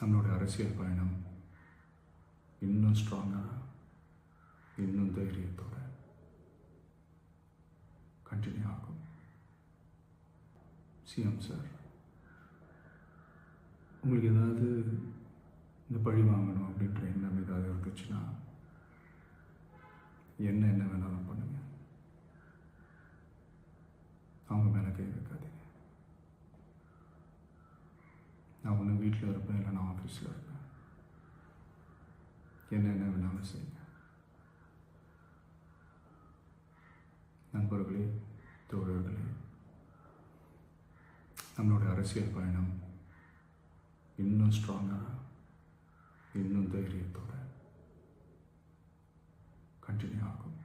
நம்மளுடைய அரசியல் பயணம் இன்னும் ஸ்ட்ராங்காக இன்னும் தைரியத்தோட கண்டினியூ ஆகும். சிஎம் சார் உங்களுக்கு ஏதாவது இந்த பழி வாங்கணும் அப்படின்ற எண்ணம் ஏதாவது இருந்துச்சுன்னா என்ன என்ன வேணாலும் பண்ணுங்க. அவங்க மேலே கை வைக்காதீங்க. நான் ஒன்று வீட்டில் இருப்பேன் இல்லை நான் ஆஃபீஸில் இருப்பேன் என்ன என்ன வேணாலும் செய்யுங்க நண்பர்களே தோழர்களே நம்மளுடைய அரசியல் பயணம் இன்னும் ஸ்ட்ராங்காக இன்னும் தைரியத்தோட கண்டினியூ ஆகும்